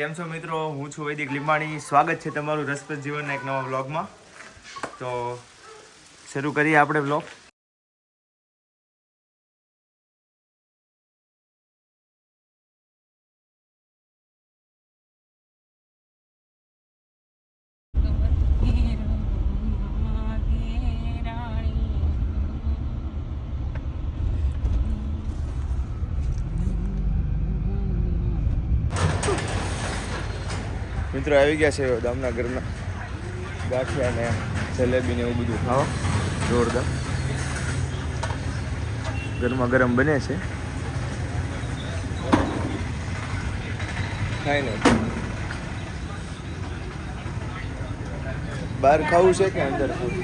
કેમ છો મિત્રો? હું છું વૈદિક લીંબાણી. સ્વાગત છે તમારું રસપ્રદ જીવનના એક નવા વ્લોગમાં. તો શરૂ કરીએ આપણે વ્લોગ. મિત્રો આવી ગયા છે ગામના ઘરના ગાંઠિયા ને જલેબી ને એવું બધું. ખાવા જોરદાર. ગરમા ગરમ બને છે. ખાઈ ને બહાર ખાવું છે કે અંદર ખાવું?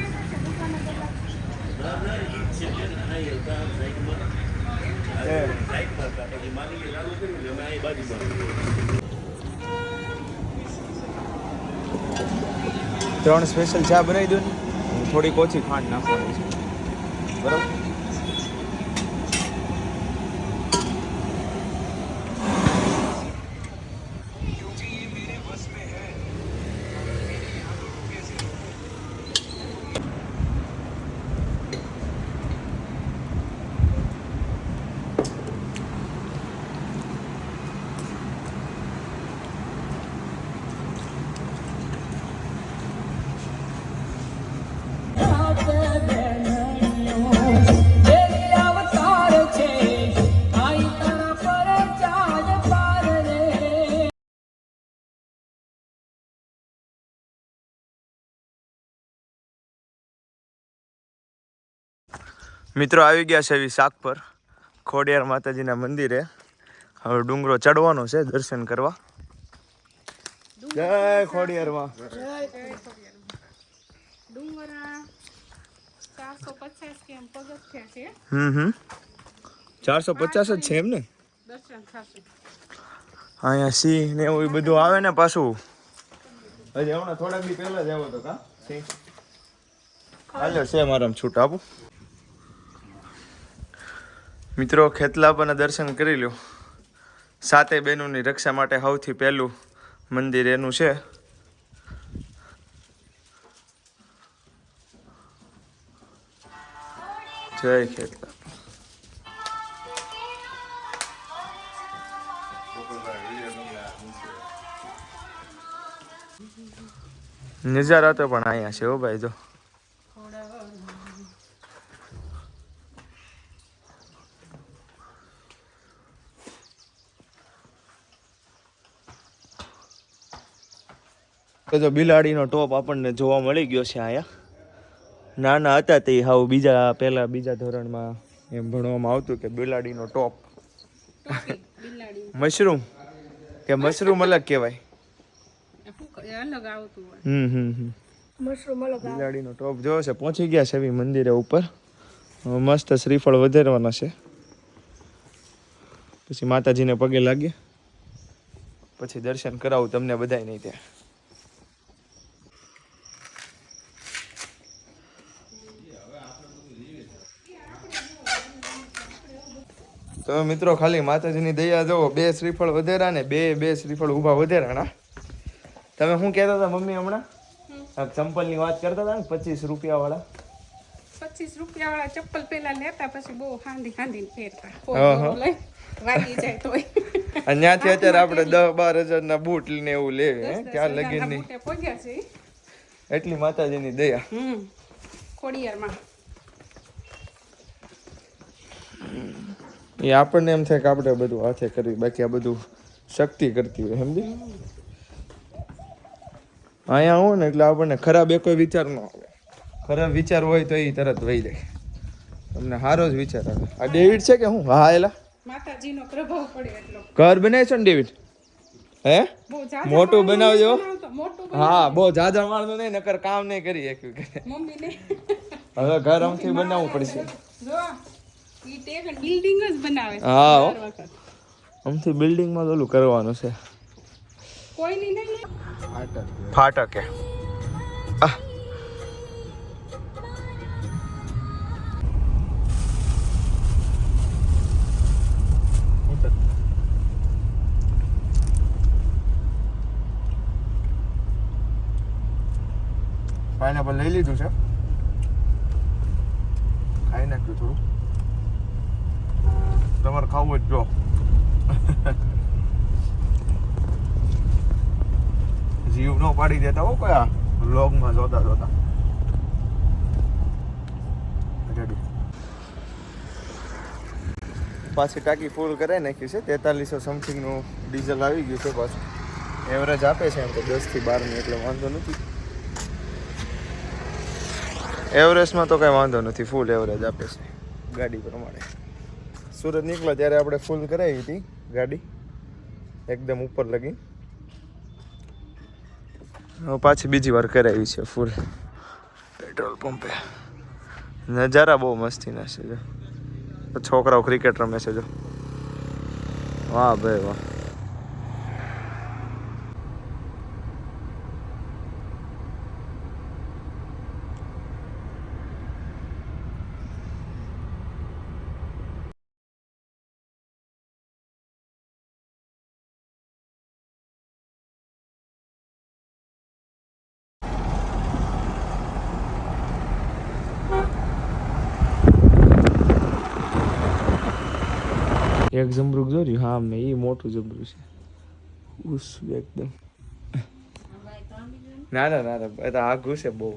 એમ. ત્રણ સ્પેશિયલ ચા બનાવી દો ને. થોડીક ઓછી ખાંડ નાખવાની છે. બરાબર? મિત્રો આવી ગયા છે એવી શાક પર. ખોડિયાર માતાજીના મંદિરે. હવે ડુંગરો ચડવાનો છે દર્શન કરવા. જય ખોડિયારમાં. ચારસો પચાસ જ છે એમ ને? અહીંયા સિંહ ને એવું બધું આવે ને પાછું. હજી હમણાં થોડાક દી પહેલા જ આવ્યો તો કા સિંહ? હાલો છે મારા છૂટ આપું. મિત્રો ખેતલાપાના દર્શન કરી લો સાતે બહેનોની રક્ષા માટે સૌથી પહેલું મંદિર એનું છે. જય ખેતલા નજારા તો પણ અહીંયા છે હો ભાઈ, જો. તો જો બિલાડીનો ટોપ આપણને જોવા મળી ગયો છે અહીંયા. નાના હતા તે હાવ બીજા પહેલા બીજા ધોરણમાં એમ ભણવામાં આવતું કે બિલાડીનો ટોપ. મશરૂમ? કે મશરૂમ અલગ કહેવાય? હમ બિલાડીનો ટોપ જોયો છે? પહોંચી ગયા છે મંદિરે ઉપર. મસ્ત શ્રીફળ વધારવાના છે. પછી માતાજીને પગે લાગીએ. પછી દર્શન કરાવું તમને બધાય નહીં ત્યાં. તો મિત્રો ખાલી માતાજીની દયા જુઓ. બે શ્રીફળ વધેરા ને બે બે શ્રીફળ ઊભા વધેરા ના તમે શું કહેતા હતા મમ્મી હમણાં? આ ચંપલની વાત કરતા હતા ને પચીસ રૂપિયા વાળા પચીસ રૂપિયા વાળા ચપ્પલ પેલા લેતા પછી બહુ હાંધી હાંધી પહેરતા વાગી જાય તોય. ત્યાંથી અત્યારે આપણે દસ બાર હજાર ના બૂટ ને એવું લેવી હે? ક્યાં લગીન બૂટે એટલી માતાજીની દયા. ખોડિયારમાં. એ આપણને એમ થાય કે આપણે બધું હાથે કરી બાકી આ બધું શક્તિ કરતી હોય સમજી? અહીંયા હોય ને એટલે આપણને ખરાબ એ કોઈ વિચાર ન આવે. ખરાબ વિચાર હોય તો એ તરત વહી જાય. તમને સારો જ વિચાર આવે. આ ડેવિડ છે કે હું? હા એલા. માતાજીનો પ્રભાવ પડ્યો એટલો. ઘર બનાવ્યો છે ને ડેવિડ? હે? મોટું બનાવજો. હા. બહુ જાજા માણસો નહીં નકર કામ નહીં કરી શક્યું હવે ઘર અમથી બનાવવું પડશે. હા આમથી બિલ્ડિંગમાં ઓલું કરવાનું છે. ફાટકે. પાઇનેપલ લઈ લીધું છે. ખાઈ નાખ્યું થોડું. ખાવું જ જો જીવ ન પાડી દેતા હો કયા આ વ્લોગમાં જોતા જોતા. પાછી ટાંકી ફૂલ કરાવી નાખ્યું છે. તેતાલીસો સમથિંગનું ડીઝલ આવી ગયું છે પાછું. એવરેજ આપે છે એમ તો દસથી બારની એટલે વાંધો નથી. એવરેજમાં તો કાંઈ વાંધો નથી. ફૂલ એવરેજ આપે છે. ગાડી પ્રમાણે. સુરત નીકળ્યા ત્યારે આપણે ફૂલ કરાવી હતી ગાડી. એકદમ ઉપર લગી. પાછી બીજી વાર કરાવી છે ફૂલ પેટ્રોલ પંપે નજારા બહુ મસ્તીના છે છોકરાઓ ક્રિકેટ રમે છે જો. વાહ ભાઈ વાહ. એક જમરૂક જોર્યું હા મેં એ મોટું જમરૂક છે. ઉસ એકદમ. ના? ના ના ના એ તો આઘું છે બહુ.